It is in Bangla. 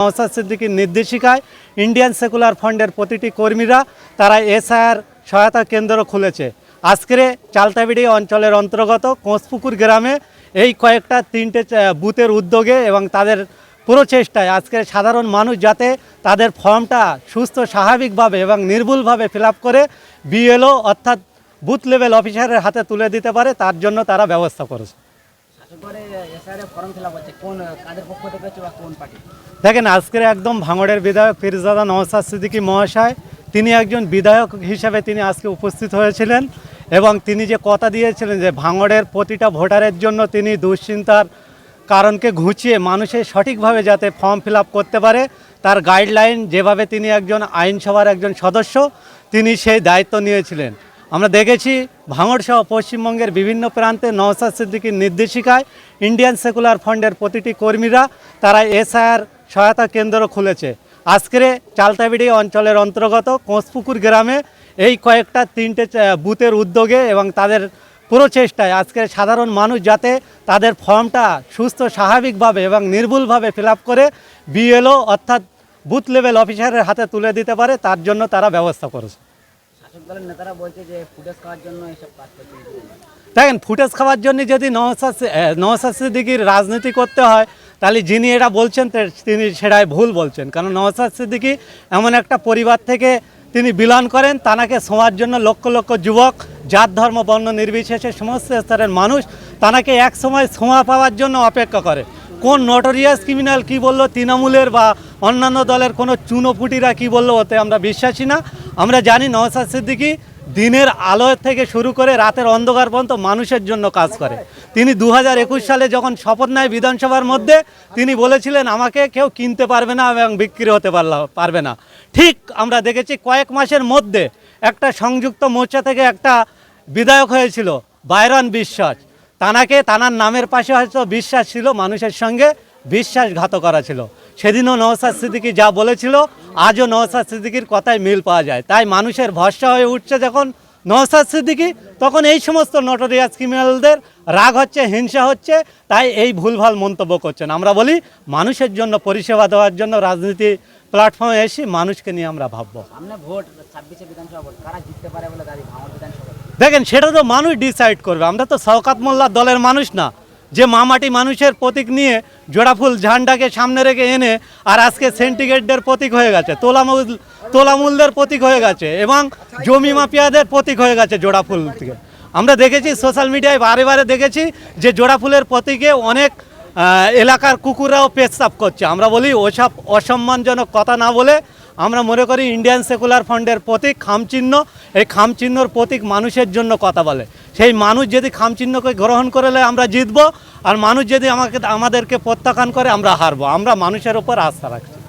নওসাদ সিদ্দিকীর নির্দেশিকায় ইন্ডিয়ান সেকুলার ফান্ডের প্রতিটি কর্মীরা তারা এসআইআর সহায়তা কেন্দ্র খুলেছে। আজকের চালতাবিড়ি অঞ্চলের অন্তর্গত কোঁসপুকুর গ্রামে এই কয়েকটা তিনটে বুথের উদ্যোগে এবং তাদের পুরো চেষ্টায় আজকে সাধারণ মানুষ যাতে তাদের ফর্মটা সুস্থ, স্বাভাবিকভাবে এবং নির্ভুলভাবে ফিল করে বিএলও অর্থাৎ বুথ লেভেল অফিসারের হাতে তুলে দিতে পারে, তার জন্য তারা ব্যবস্থা করেছে। দেখেন, আজকের একদম ভাঙড়ের বিধায়ক ফিরজাদা নওসাদ সিদ্দিকী মহাশয়, তিনি একজন বিধায়ক হিসাবে তিনি আজকে উপস্থিত হয়েছিলেন এবং তিনি যে কথা দিয়েছিলেন যে ভাঙড়ের প্রতিটা ভোটারের জন্য তিনি দুশ্চিন্তার কারণকে ঘুচিয়ে মানুষের সঠিকভাবে যাতে ফর্ম ফিল করতে পারে, তার গাইডলাইন যেভাবে তিনি একজন আইনসভার একজন সদস্য, তিনি সেই দায়িত্ব নিয়েছিলেন। আমরা দেখেছি ভাঙড় সহ পশ্চিমবঙ্গের বিভিন্ন প্রান্তে নওসাদ সিদ্দিকীর নির্দেশিকায় ইন্ডিয়ান সেকুলার ফান্ডের প্রতিটি কর্মীরা তারা এসআইআর সহায়তা কেন্দ্র খুলেছে। আজকের চালতাবিড়ি অঞ্চলের অন্তর্গত কোঁসপুকুর গ্রামে এই কয়েকটা তিনটে বুথের উদ্যোগে এবং তাদের পুরো চেষ্টায় আজকের সাধারণ মানুষ যাতে তাদের ফর্মটা সুস্থ, স্বাভাবিকভাবে এবং নির্ভুলভাবে ফিল করে বিএলও অর্থাৎ বুথ লেভেল অফিসারের হাতে তুলে দিতে পারে, তার জন্য তারা ব্যবস্থা করেছে। ফুটেজ খাওয়ার দেখেন, ফুটেজ খাওয়ার জন্য যদি নওসাদ নওসাদ সিদ্দিকির রাজনীতি করতে হয়, তাহলে যিনি এটা বলছেন তিনি সেটাই ভুল বলছেন। কারণ নওসাদ সিদ্দিকি এমন একটা পরিবার থেকে তিনি বিলান করেন, তানাকে ছোঁয়ার জন্য লক্ষ লক্ষ যুবক, জাত, ধর্ম, বর্ণ নির্বিশেষে সমস্ত স্তরের মানুষ তানাকে এক সময় ছোঁয়া পাওয়ার জন্য অপেক্ষা করে। কোন নটোরিয়াস ক্রিমিনাল কি বলল তৃণমূলের বা অন্যান্য দলের কোনো চুনোপুটিরা কি বলল ওতে আমরা বিশ্বাসী না। আমরা জানি নওসাদ সিদ্দিকি দিনের আলো থেকে শুরু করে রাতের অন্ধকার পর্যন্ত মানুষের জন্য কাজ করে। তিনি দু হাজার একুশ সালে যখন শপথ নেয় বিধানসভার মধ্যে, তিনি বলেছিলেন, আমাকে কেউ কিনতে পারবে না এবং বিক্রি হতে পারলা- পারবে না। ঠিক আমরা দেখেছি কয়েক মাসের মধ্যে একটা সংযুক্ত মোর্চা থেকে একটা বিধায়ক হয়েছিল, বাইরন বিশ্বাস। তানাকে তানার নামের পাশে হয়তো বিশ্বাস ছিল, মানুষের সঙ্গে বিশ্বাসঘাত করা ছিল। সেদিনও নওসাদ সিদ্দিকি যা বলেছিল, আজও নওসাদ সিদ্দিকির কথায় মিল পাওয়া যায়। তাই মানুষের ভরসা হয়ে উঠছে যখন নওসাদ সিদ্দিকি, তখন এই সমস্ত নটোরিয়াস ক্রিমিনালদের রাগ হচ্ছে, হিংসা হচ্ছে, তাই এই ভুলভাল মন্তব্য করছেন। আমরা বলি, মানুষের জন্য পরিষেবা দেওয়ার জন্য রাজনীতি প্ল্যাটফর্মে এসে মানুষকে নিয়ে আমরা ভাববো। ভোট, ছাব্বিশে বিধানসভা কারা জিততে পারে বলে বিধানসভা। দেখেন, সেটা তো মানুষ ডিসাইড করবে। আমরা তো শওকাত মোল্লার দলের মানুষ না। যে মামাটি মানুষের প্রতীক নিয়ে জোড়াফুল ঝান্ডাকে সামনে রেখে এনে আর আজকে সেন্টিগ্রেডদের প্রতীক হয়ে গেছে, তোলামুল, তোলামূলদের প্রতীক হয়ে গেছে এবং জমি মাফিয়াদের প্রতীক হয়ে গেছে জোড়াফুল থেকে। আমরা দেখেছি সোশ্যাল মিডিয়ায় বারে বারে দেখেছি যে জোড়াফুলের প্রতীকে অনেক এলাকার কুকুররাও পেস্তাব করছে। আমরা বলি ওসব অসম্মানজনক কথা না বলে আমরা মনে করি ইন্ডিয়ান সেকুলার ফান্ডের প্রতীক খামচিহ্ন। এই খামচিহ্নর প্রতীক মানুষের জন্য কথা বলে। সেই মানুষ যদি খামচিহ্নকে গ্রহণ করলে আমরা জিতব। আর মানুষ যদি আমাকে আমাদেরকে প্রত্যাখ্যান করে, আমরা হারবো। আমরা মানুষের ওপর আস্থা রাখছি।